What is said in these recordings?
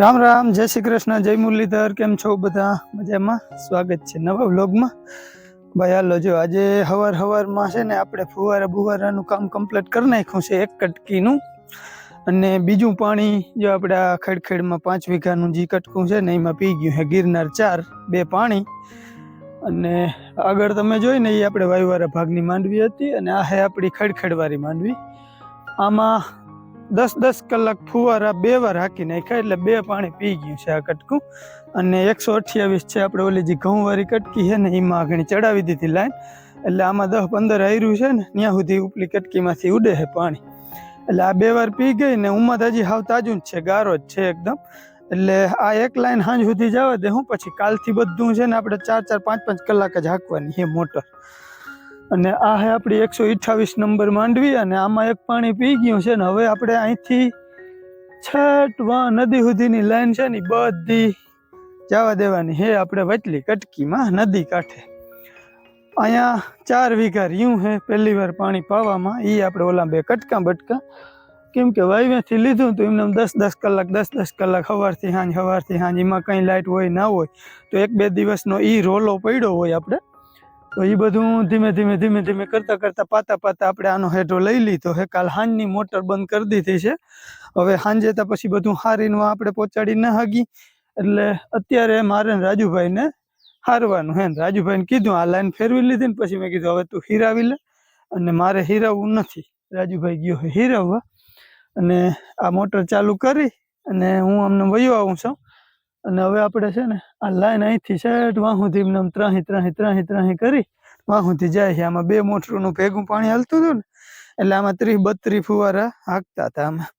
રામ રામ, જય શ્રી કૃષ્ણ, જય મુરલીધર, કેમ છો બધા? મજામાં? સ્વાગત છે નવા વ્લોગમાં. ભાઈ, હાલો, જો આજે હવાર હવારમાં છે ને આપણે ફુવારા બુવારાનું કામ કમ્પ્લીટ કરી નાખ્યું છે એક કટકીનું. અને બીજું પાણી જો આપણે આ ખેડખેડમાં પાંચ વીઘાનું જે કટકું છે ને એમાં પી ગયું છે, ગિરનાર ચાર, બે પાણી. અને આગળ તમે જોઈ ને એ આપણે વાયુવારા ભાગની માંડવી હતી અને આ છે આપણી ખેડખેડવાળી માંડવી. આમાં દસ દસ કલાક ફુવારા બે વાર હાકી નાખ્યા એટલે બે પાણી પી ગયું છે આ કટકું. અને એકસો અઠ્યાવીસ છે આપણે ઓલી જે ઘઉંવાળી કટકી છે ને, એમાં ઘણી ચડાવી દીધી લાઈન. એટલે આમાં દસ પંદર આયરું છે ને, ત્યાં સુધી ઉપલી કટકીમાંથી ઉડે છે પાણી. એટલે આ બે વાર પી ગઈ ને ઉમત હજી હાવ તાજું જ છે, ગારો જ છે એકદમ. એટલે આ એક લાઈન સાંજ સુધી જવા દે હું, પછી કાલથી બધું છે ને, આપણે ચાર ચાર પાંચ પાંચ કલાક જ હાંકવાની છે મોટર. અને આ હે આપણી એકસો અઠ્ઠાવીસ નંબર માંડવી અને આમાં એક પાણી પી ગયું છે ને હવે આપણે અહીંથી છઠ વા નદી સુધીની લાઈન છે ને બધી જવા દેવાની. હે આપણે વચલી કટકીમાં નદી કાંઠે. અહીંયા ચાર વીઘા રહ્યું હે પહેલી વાર પાણી પાવામાં. એ આપણે ઓલા બે કટકા બટકા કેમ કે વાયવેથી લીધું તો એમને દસ દસ કલાક, દસ દસ કલાક સવારથી સાંજ સવારથી સાંજ એમાં કંઈ લાઇટ હોય ના હોય તો એક બે દિવસનો એ રોલો પડ્યો હોય આપણે. તો એ બધું ધીમે ધીમે ધીમે ધીમે કરતાં કરતાં પાતા પાતા આપણે આનો હેઠો લઈ લીધો. હે, કાલ હાંજની મોટર બંધ કરી દીધી છે. હવે સાંજે તો પછી બધું હારીને આપણે પહોંચાડી ન હગી. એટલે અત્યારે મારે રાજુભાઈને હારવાનું. હે રાજુભાઈને કીધું, આ લાઈન ફેરવી લીધી ને પછી મેં કીધું, હવે તું હીરાવી લે. અને મારે હીરાવવું નથી. રાજુભાઈ ગયો હે હીરાવવા. અને આ મોટર ચાલુ કરી અને હું અમને વયો આવું છું. અને હવે આપણે છે ને, આ લાઈન અહીંથી સેટ વાહું ધીમને ત્રાહી ત્રાહી ત્રાહી ત્રાહી કરી વાહુથી જાય છે. આમાં બે મોટરનું ભેગું પાણી હાલતું હતું ને, એટલે આમાં ત્રીસ બત્રીસ ફુવારા હાંકતા હતા આમાં.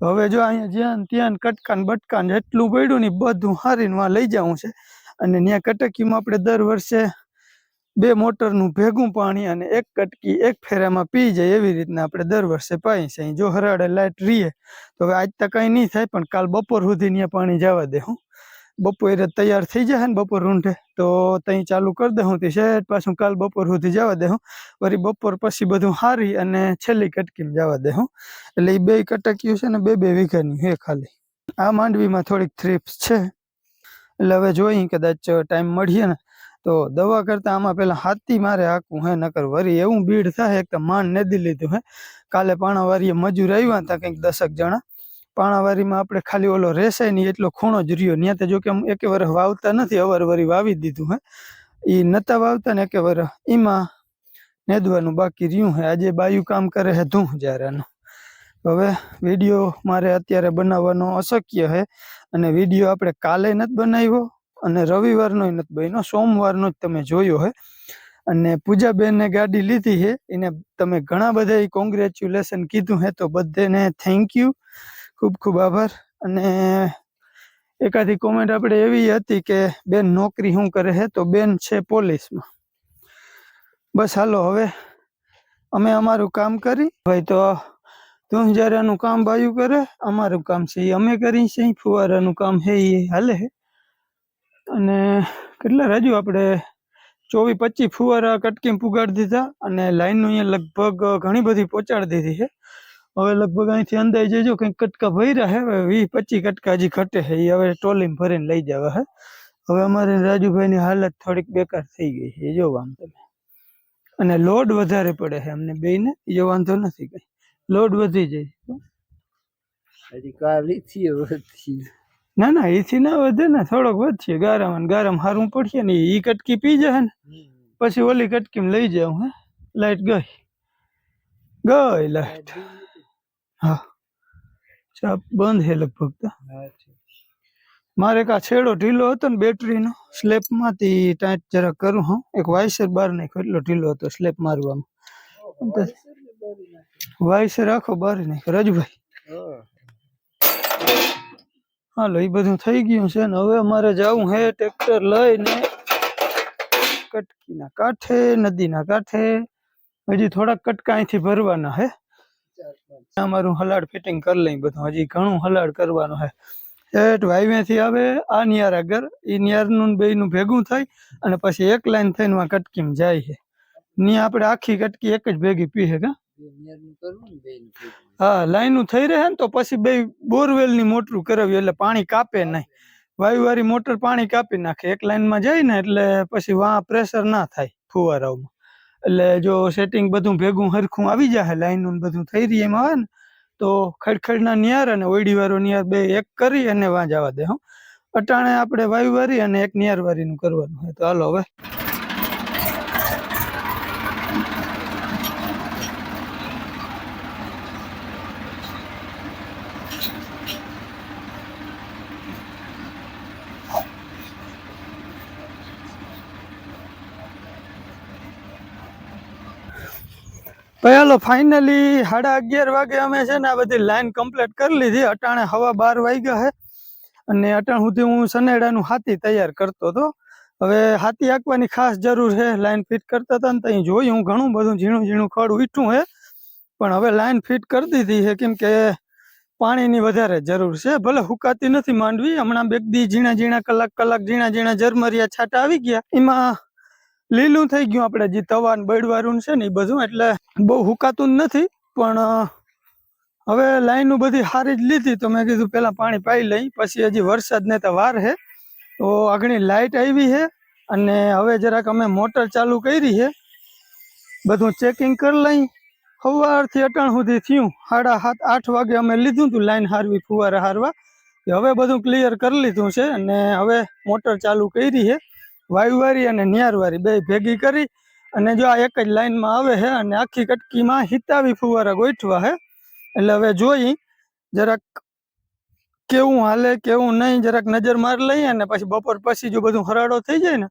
હવે જો અહીંયા જ્યાં ત્યાં કટકાન બટકાન જેટલું પડ્યું ને બધું હારીને વાં લઈ જવું છે. અને ત્યાં કટકીમાં આપણે દર વર્ષે બે મોટરનું ભેગું પાણી અને એક કટકી એક ફેરામાં પી જાય એવી રીતના આપણે દર વર્ષે પાઈ છે. જો હરાડે લાઇટ રહીએ તો હવે આજ તો કંઈ નહીં થાય પણ કાલ બપોર સુધી ત્યાં પાણી જવા દે, હું. બપોરે તૈયાર થઈ જાય ને બપોર રૂંઢે તો ત્યાં ચાલુ કરી દે હું તે શેઠ, પાછું કાલ બપોર સુધી જવા દે હું. વળી બપોર પછી બધું હારી અને છેલ્લી કટકીમાં જવા દે હું. એટલે એ બે કટકીઓ છે ને બે બે વીઘાની હે ખાલી. આ માંડવીમાં થોડીક થ્રીપ્સ છે. એટલે હવે જોઈ કદાચ ટાઈમ મળીએ ને, તો દવા કરતા આમાં પેલા હાથી મારે હાકવું હે, નકર વરી એવું ભીડ થાય, એક તો માંડ નદી લીધું હે. કાલે પાણાવારીએ મજૂર આવ્યા હતા કંઈક દસક જણા. પાણાવારીમાં આપણે ખાલી ઓલો રેસાય નહીં, એટલો ખૂણો જ રહ્યો. ત્યાં તો જો કે એકે વર્ષ વાવતા નથી અવારવરી વાવી દીધું, હે. એ નતા વાવતા ને એકે વર્ષ એમાં નેદવાનું બાકી રહ્યું, હે. આજે બાયું કામ કરે હે ધૂં જારાનું હવે વીડિયો મારે અત્યારે બનાવવાનો અશક્ય છે અને વીડિયો આપણે કાલે નથી બનાવ્યો અને રવિવારનો નથી બન્યો, સોમવારનો જ તમે જોયો, હે. અને પૂજાબેને ગાડી લીધી છે એને તમે ઘણા બધા કોંગ્રેચ્યુલેશન કીધું, હે. તો બધાને થેન્ક યુ ખૂબ ખૂબ આભાર. અને એકાદી કોમેન્ટ આપણે એવી હતી કે બેન નોકરી શું કરે છે તો બેન છે પોલીસમાં. બસ હાલો હવે અમે અમારું કામ કરી. ભાઈ તો તું જરાનું કામ બાયું કરે, અમારું કામ છે એ અમે કરી છે ફુવારાનું કામ છે એ હાલે અને કેટલા રાજુ આપણે ચોવીસ પચીસ ફુવારા કટકીમ પુગાડી દીધા અને લાઈનનું અહીંયા લગભગ ઘણી બધી પહોંચાડી દીધી છે. હવે લગભગ અહીંથી અંદાજે જો કંઈક કટકા ભર્યા છે હવે વીસ પચીસ કટકા હજી ઘટે છે એ હવે ટ્રોલીમાં ભરીને લઈ જવા છે હવે અમારે રાજુભાઈની હાલત થોડીક બેકાર થઈ ગઈ છે એ જોવા આમ તમે અને લોડ વધારે પડે છે અમને બેયને એ વાંધો નથી કઈ. લોડ વધી જાય હજી કાલી થી વધી. ના ના એથી ના વધે ને થોડોક વધશે. ગારામાં ને ગારામાં હારું પડશે ને ઈ કટકી પી જાય ને પછી ઓલી કટકીમાં લઈ જાઉં હે. લાઈટ ગઈ. ગઈ લાઈટ. હા. ચાપ બંધ છે લગભગ તો. મારે એક આ છેડો ઢીલો હતો ને બેટરીનો સ્લેપમાંથી ટાઈટ જરા કરું હું. એક વાઇસર બાર નાખ્યો એટલો ઢીલો હતો સ્લેપ મારવામાં. વાઇસર આખો બાર નાખ્યો. રજભાઈ. હાલો એ બધું થઈ ગયું છે ને હવે અમારે જવું હે ટ્રેક્ટર લઈને કટકીના કાંઠે નદીના કાંઠે. હજી થોડાક કટકા અહીંથી ભરવાના હે. અમારું હલાડ ફિટિંગ કરી લઈ બધું. હજી ઘણું હલાડ કરવાનું છે. ઠેઠ વાઈવેથી આવે આ નિયાર આગળ. એ નિયારનું બેયનું ભેગું થાય અને પછી એક લાઈન થઈને આ કટકીમાં જાય છે. ની આપણે આખી કટકી એક જ ભેગી પીએ કા? હા લાઈનું થઈ રહે ને તો પછી બે બોરવેલની મોટરું કરાવ્યું એટલે પાણી કાપે નહીં. વાયુવારી મોટર પાણી કાપી નાખે. એક લાઈનમાં જાય ને એટલે પછી વાં પ્રેશર ના થાય ફુવારાઓમાં. એટલે જો સેટિંગ બધું ભેગું હરખું આવી જાય લાઈનું બધું થઈ રહી એમાં આવે ને, તો ખડખડના નિયાર અને ઓયડીવાળો નિયાર બે એક કરી અને વાં જવા દે હો. અટાણે આપણે વાયુવાળી અને એક નિયારવાળીનું કરવાનું હોય તો હાલો હવે. ભાઈ, હાલો ફાઇનલી સાડા અગિયાર વાગે અમે છે ને આ બધી લાઈન કમ્પ્લીટ કરી લીધી. અટાણે હવા બાર વાગ્યા છે અને અટાણ સુધી હું સનેડાનું હાથી તૈયાર કરતો હતો. હવે હાથી આંકવાની ખાસ જરૂર છે. લાઈન ફિટ કરતા હતા ને ત્યાં જોયું હું ઘણું બધું ઝીણું ઝીણું ખડ ઉઠ્યું છે. પણ હવે લાઈન ફિટ કરી દીધી છે કેમ કે પાણીની વધારે જરૂર છે. ભલે હુકાતી નથી માંડવી, હમણાં બે દી ઝીણા ઝીણા, કલાક કલાક ઝીણા ઝીણા જરમરિયા છાંટા આવી ગયા. એમાં લીલું થઈ ગયું આપણે જે તવાન બળવાળું છે ને એ બધું, એટલે બહુ હુકાતું નથી, પણ હવે લાઈનો બધી હારી જ લીધી તો મેં કીધું પહેલાં પાણી પાઈ લઈ, પછી હજી વરસાદ ને તો વાર છે તો આગળની લાઇટ આવી છે અને હવે જરાક અમે મોટર ચાલુ કરી છે બધું ચેકિંગ કરી લઈ, સવારથી અટાણ સુધી થયું, સાડા સાત, આઠ વાગે અમે લીધું હતું લાઈન હારવી, ફુવારા હારવા હવે બધું ક્લિયર કરી લીધું છે, અને હવે મોટર ચાલુ કરી છે વાયુવાળી અને નિયારવાળી બે ભેગી કરી અને જો આ એક જ લાઈનમાં આવે છે અને આખી કટકીમાં હિતાવી ફુવારા ગોઠવા છે એટલે હવે જોઈ જરાક કેવું હાલે, કેવું નહીં, જરાક નજર માર લઈએ અને પછી બપોર પછી જો બધું હરાડો થઈ જાય ને,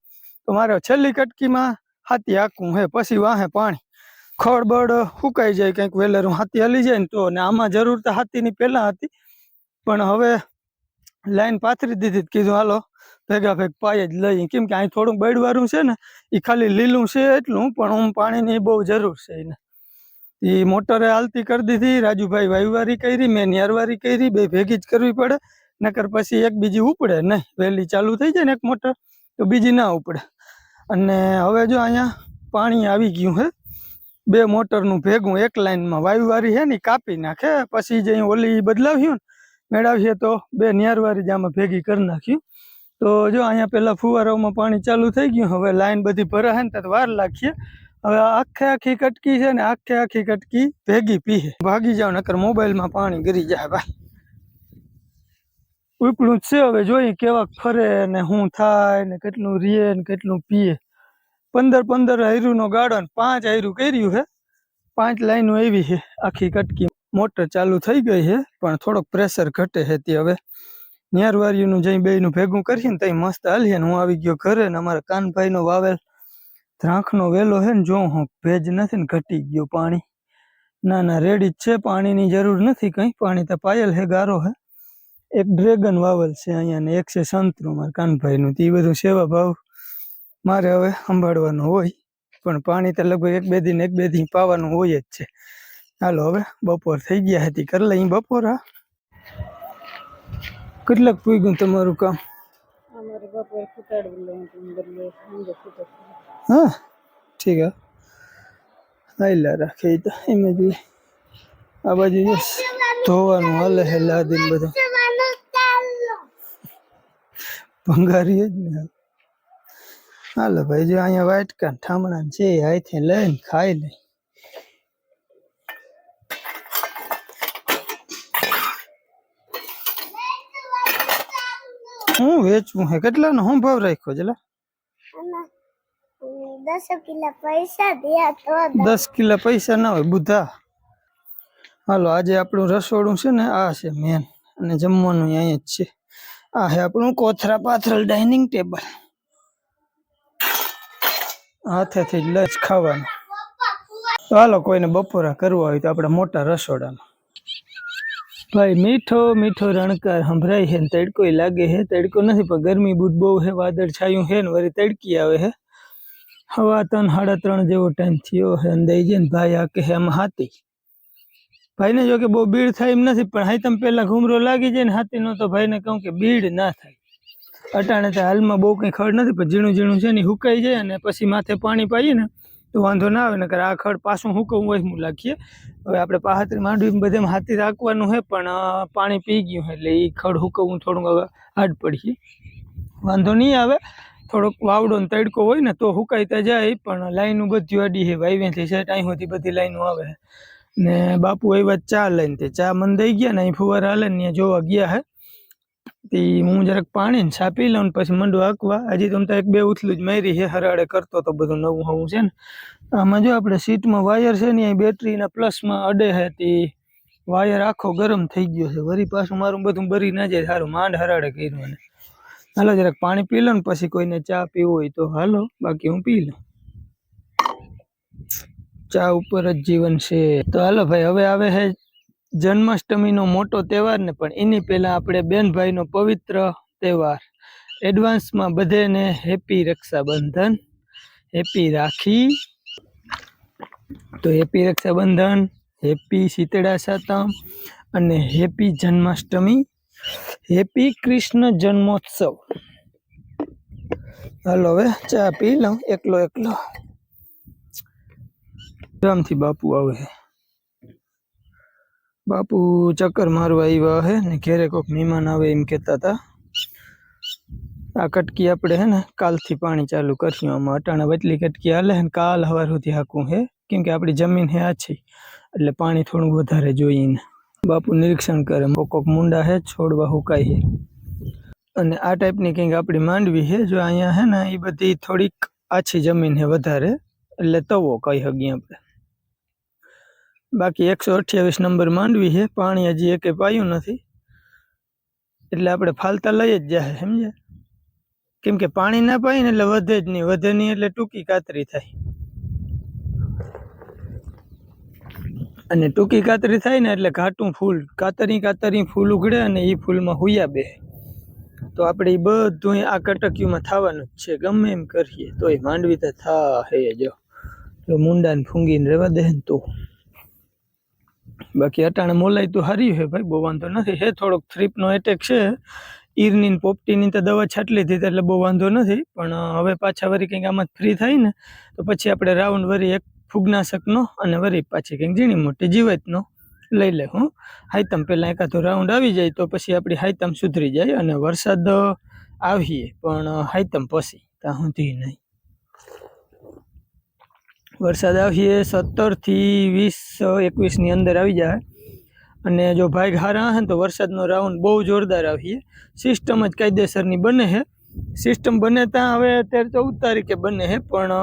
તો મારે છેલ્લી કટકીમાં હાથી આખું હે, પછી વાહે પાણી. ખળબળ સુકાઈ જાય, કંઈક વેલેરું હાથી હલી જાય ને તો, ને આમાં જરૂર તો હાથીની પહેલાં હતી. પણ હવે લાઈન પાથરી દીધી કીધું, હાલો ભેગા ભેગ પાય જ લઈ. કેમ કે અહીં થોડું બળવાળું છે ને એ ખાલી લીલું છે એટલું, પણ હું પાણીની બહુ જરૂર છે એને. એ મોટરે હાલતી કરી દીધી, રાજુભાઈ વાયુવારી કરી, મેં નિયારવારી કરી, બે ભેગી જ કરવી પડે, નકર પછી એક બીજી ઉપડે નહીં. વહેલી ચાલુ થઈ જાય ને એક મોટર, તો બીજી ના ઉપડે. અને હવે જો અહીંયા પાણી આવી ગયું છે બે મોટરનું ભેગું, એક લાઈનમાં વાયુવારી છે ને કાપી નાખે, પછી જે ઓલી બદલાવ્યું ને, મેળવીએ તો બે નિયારવારી જ આમાં ભેગી કરી નાખ્યું. તો જો અહીંયા પેલા ફુવારાઓમાં પાણી ચાલુ થઈ ગયું, હવે લાઈન બધી ભરાશે ને તો વાર લાગશે. હવે આખે આખી કટકી છે ને આખે આખી કટકી ભેગી પીએ ભાગી જાવ નકર મોબાઈલમાં પાણી ગરી જાય ભાઈ. ઉપડું જ છે, હવે જોઈએ કેવાક ફરે ને શું થાય ને કેટલું રીએ ને કેટલું પીએ. પંદર પંદર હાયરુંનો ગાળો ને પાંચ હૈરું કર્યું છે પાંચ લાઈનો એવી છે આખી કટકી. મોટર ચાલુ થઈ ગઈ છે પણ થોડોક પ્રેશર ઘટે છે તે હવે. ન્યારવારીનું જઈ બેયનું ભેગું કરીએ ને તઈ મસ્ત હાલીએ ને હું આવી ગયો ઘરે ને અમારા કાનભાઈનો વાવેલ દ્રાંખનો વેલો છે ને જો હું ભેજ નથી ને ઘટી ગયો પાણી. ના ના રેડી જ છે, પાણીની જરૂર નથી કંઈ. પાણી તો પાયલ હે, ગારો હે. એક ડ્રેગન વાવલ છે અહીંયા ને એક છે સંતરું, મારા કાનભાઈનું તે બધું સેવા ભાવ મારે હવે સંભાળવાનું હોય. પણ પાણી તો લગભગ એક બે દિન, એક બે દિન પાવાનું હોય જ છે. હાલો હવે બપોર થઈ ગયા હતી કરી લઈ બપોર, હા. કેટલાક પૂગ્યું તમારું કામ? અમારે બપોરે ફૂટાડવું લઉં છું બદલે સાંજે ફૂટે હા ઠીક હે. હાઈલા રાખે તો એમ જ આ બાજુ જો ધોવાનું હાલે હે દિન બધું. ભંગારી જ ને હાલો. ભાઈ જો અહીંયા વાટકા ઠામણા છે અહીંથી લઈને ખાઈ લે હું વેચવું હે? કેટલાનો હું ભાવ રાખ્યો જલા દસ કિલો પૈસા દિયા તો દસ. કિલો પૈસા ના હોય બુધા. હાલો આજે આપણું રસોડું છે ને આ છે મેન અને જમવાનું અહીંયા જ છે. આ છે આપણું કોથરા પાથરલ ડાઇનિંગ ટેબલ હાથેથી જ લંચ ખાવાનું. તો હાલો કોઈને બપોરા કરવા હોય તો આપણે મોટા રસોડામાં ભાઈ, મીઠો મીઠો રણકાર સંભળાય છે ને તડકો લાગે છે. તડકો નથી, પણ ગરમી બુટ બહુ છે, વાદળ છાયું છે ને વળી તડકી આવે છે. હવા ત્રણ, સાડા ત્રણ જેવો ટાઈમ થયો છે અંદાઈ જાય ને ભાઈ, આ કે એમ હાથી. ભાઈને જો કે બહુ ભીડ થાય એમ નથી, પણ હાઈ તમે પેલા ઘૂમરો લાગી જાય ને હાથીનો તો ભાઈને કહું કે ભીડ ના થાય. અટાણે તો હાલમાં બહુ કંઈ ખડ નથી, પણ ઝીણું ઝીણું છે ને હુકાઈ જાય અને પછી માથે પાણી પાઈએ ને તો વાંધો ના આવે, નકર આ ખડ પાછું હુકવું હોય હું લાખીએ હવે આપણે પાથરી માંડવી બધે હાથી રાખવાનું છે પણ પાણી પી ગયું એટલે એ ખડ હુકવવું થોડુંક હવે હાડ પડીએ. વાંધો નહીં આવે, થોડોક વાવડો ને તડકો હોય ને તો હુકાઈતા જાય, પણ લાઈનું બધું અડી છે વાઈવેથી છે ટાઈમ હોતી બધી લાઈનો આવે ને બાપુ આવ્યા ચા લઈને તે, ચા મન દઈ ગયા ને અહીં ફુવારા હાલે ને જોવા ગયા હે. તે હું જરાક પાણી ને છાપી લઉં પછી મંડું હાંકવા. હજી તો એક બે ઉથલું જ મારી છે હરાડે કરતો તો બધું નવું હવું છે ને. આમાં જો આપણે સીટમાં વાયર છે ને એ બેટરીના પ્લસમાં અડે છે, તે વાયર આખો ગરમ થઈ ગયો છે. વરી પાછું મારું બધું બરી ના જાય સારું માંડ હરાડે કર્યું મને હાલો જરાક પાણી પી લો ને પછી કોઈને ચા પીવું હોય તો હાલો, બાકી હું પી લઉં. ચા ઉપર જ જીવન છે. તો હાલો ભાઈ, હવે આવે છે જન્માષ્ટમીનો મોટો તહેવાર ને, પણ એની પહેલા આપણે બેનભાઈનો પવિત્ર તહેવાર. એડવાન્સમાં બધેને હેપી રક્ષાબંધન હેપી રાખી. તો હેપી રક્ષાબંધન હેપી શીતળા સાતમ અને હેપી જન્માષ્ટમી હેપી કૃષ્ણ જન્મોત્સવ. હાલો હવે ચા પી લઉં એકલો એકલો. ગામથી બાપુ આવે. બાપુ ચક્કર મારવા આવ્યા હે ને ઘેરે કોઈક મહેમાન આવે એમ કહેતા હતા આ કટકી આપણે હે ને કાલથી પાણી ચાલુ કરશું. આમાં અટાણા વચલી કટકી હાલે ને કાલ હવાર સુધી હાકું હે. કેમ કે આપણી જમીન હે આછી, એટલે પાણી થોડું વધારે જોઈને બાપુ નિરીક્ષણ કરે કોક મુંડા હે છોડવા હુકાય હે. અને આ ટાઈપની કંઈક આપણી માંડવી છે જો અહીંયા હે ને એ બધી થોડીક આછી જમીન હે વધારે, એટલે તવો કહી શકીએ આપણે. બાકી એકસો અઠ્યાવીસ નંબર માંડવી છે. પાણી હજી એકે પાયું નથી. એટલે આપણે ફાલતા લઈ જ જાય સમજ્યા? કેમ કે પાણી ના પાય ને એટલે વધે જ નહીં. વધે નહીં એટલે ટૂંકી કાતરી થાય. અને ટૂંકી કાતરી થાય ને એટલે ઘાટું ફૂલ, કાતરી કાતરી ફૂલ ઉઘડે અને એ ફૂલમાં હુયા બે તો આપણે એ બધું આ કટકીમાં થવાનું જ છે. ગમે એમ કરીએ તો એ માંડવી તો થા હે જો, મુંડાને ફૂંગીને રહેવા દે ને તો. બાકી અટાણે મોલાઈ તો હારી છે ભાઈ, બહુ વાંધો નથી. હે, થોડોક થ્રીપનો એટેક છે. ઈરની પોપટીની તો દવા છાંટલી હતી એટલે બહુ વાંધો નથી. પણ હવે પાછા વરી કંઈક આમાં ફ્રી થાય ને તો પછી આપણે રાઉન્ડ વરી એક ફૂગનાશકનો અને વરી પાછી કંઈક ઝીણી મોટી જીવાતનો લઈ લે, હું. હાઈતમ પહેલાં એકાદો રાઉન્ડ આવી જાય, તો પછી આપણી હાઈતમ સુધરી જાય અને વરસાદ આવીએ. પણ હાઈતમ પછી, ત્યાં સુધી નહીં. વરસાદ આવીએ સત્તરથી વીસ એકવીસની અંદર આવી જાય. અને જો ભાગ હારા હે તો વરસાદનો રાઉન્ડ બહુ જોરદાર આવીએ સિસ્ટમ જ કાયદેસરની બને છે સિસ્ટમ બને ત્યાં હવે અત્યારે ચૌદ તારીખે બને છે પણ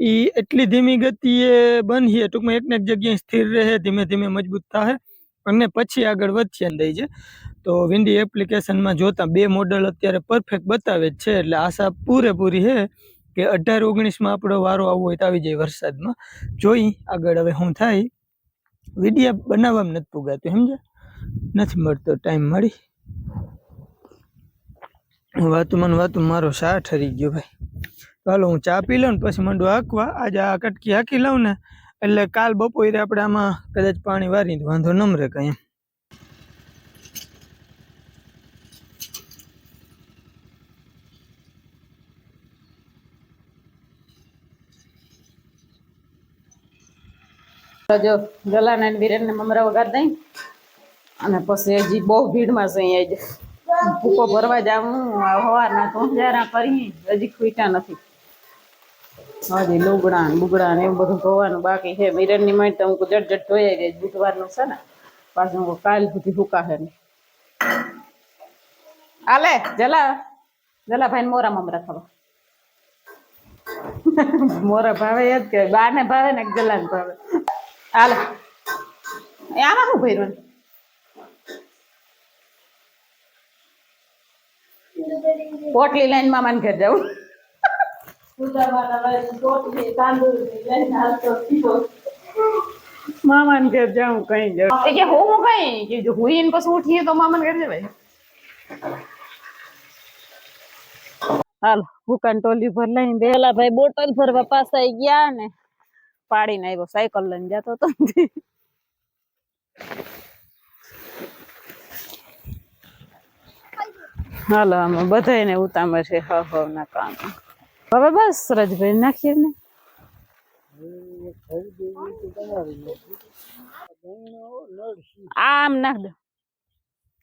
એ એટલી ધીમી ગતિએ બનીએ ટૂંકમાં એકને એક જગ્યાએ સ્થિર રહે, ધીમે ધીમે મજબૂત થાય અને પછી આગળ વધશે છે. તો વિન્ડી એપ્લિકેશનમાં જોતા બે મોડલ અત્યારે પરફેક્ટ બતાવે જ છે. એટલે આશા પૂરેપૂરી છે કે અઢાર ઓગણીસમાં આપણો વારો આવવો હોય તો આવી જાય વરસાદમાં. જોઈ આગળ હવે હું થાય. વિડીયા બનાવવામાં નથી પુગાતું, સમજ્યા? નથી મળતો ટાઈમ મળી. વાતુમાં વાતું મારો શા ઠરી ગયો ભાઈ. ચાલો હું ચા પી લઉં ને પછી મંડો હાંકવા. આજે આ કટકી હાંકી લઉં ને એટલે કાલ બપોરે આપણે આમાં કદાચ પાણી વારી વાંધો નમ રે કઈ જો ગલાના બિરેનને મમરા વગાડ અને પછી હજી બહુ ભીડમાં છે અહીંયા જ. ભૂકો ભરવા જાવું હવારના ધોંજારા કરી, હજી ખૂટ્યા નથી. હજી લુગડા બુગડા ને એવું બધું ધોવાનું બાકી છે. વિરેનની તો હું જટ જટ ધોઈ ગઈ, બુધવારનું છે ને, પાછું હું કાલ સુધી હુકાશે ને આલે, જલા જલા ભાઈ મોરા મમરા ખાવા. મોરા ભાવે એ જ કે બા ને ભાવે ને જલા ને ભાવે. હાલો એ આમાં શું ભર્યું પોટલી લાઈનમાં મને ઘર જવું મામા ને ઘર જાઉં કઈ જાઉં એ કે હું કઈ કે જો હુઈ ને પછી ઉઠીએ તો મામા ને ઘર જવાય હાલ ભૂકાન ટોલી ભર લઈને બેલા ભાઈ બોટલ ભરવા પાસાઈ ગયા ને પાડીને આવ્યો સાયકલ લઈને જતો હતો હાલો, આમાં બધાને ઉતામળ છે, હવ હવ, ના કામ. હવે બસ, રજભાઈ, નાખીએ ને. આમ નાખ દો.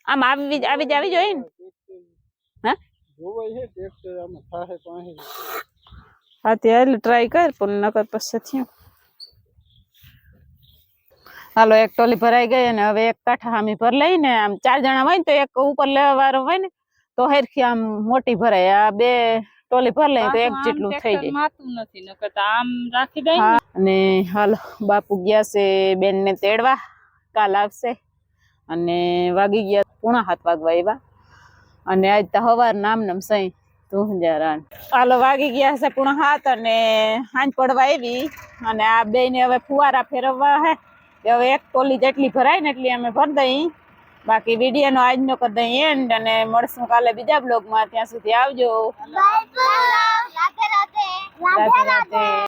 આમ આવી આવી આવી જોઈએ ને. હા? હા ત્યારે ટ્રાય કર, પણ નકર પછી થયું. હાલો એક ટોલી ભરાઈ ગઈ અને હવે એક કાંઠા હામી ભર લઈને આમ ચાર જણા હોય ને તો એક ઉપર લેવા વાળો હોય ને તો હેરખી આમ મોટી ભરાય. આ બે ટોલી ભર લઈ તો એક જેટલું થઈ જાય. માતું નથી નકર આમ રાખી દઈ અને હાલો બાપુ ગયા છે બેન ને તેડવા. કાલ આવશે. અને વાગી ગયા પૂણા હાથ વાગવા આવ્યા. અને આજ તો હવાર નામ નામ સહી તું જરા હાલો વાગી ગયા છે પૂણા હાથ અને હાંજ પડવા આવી. અને આ બે ને હવે ફુવારા ફેરવવા હે. તે હવે એક ટોલી જેટલી ભરાય ને એટલી અમે ભરી દઈ. બાકી વિડીયોનો આજનો કરી દઈ એન્ડ અને મળશું કાલે બીજા બ્લોગમાં ત્યાં સુધી આવજો. રાધે રાધે.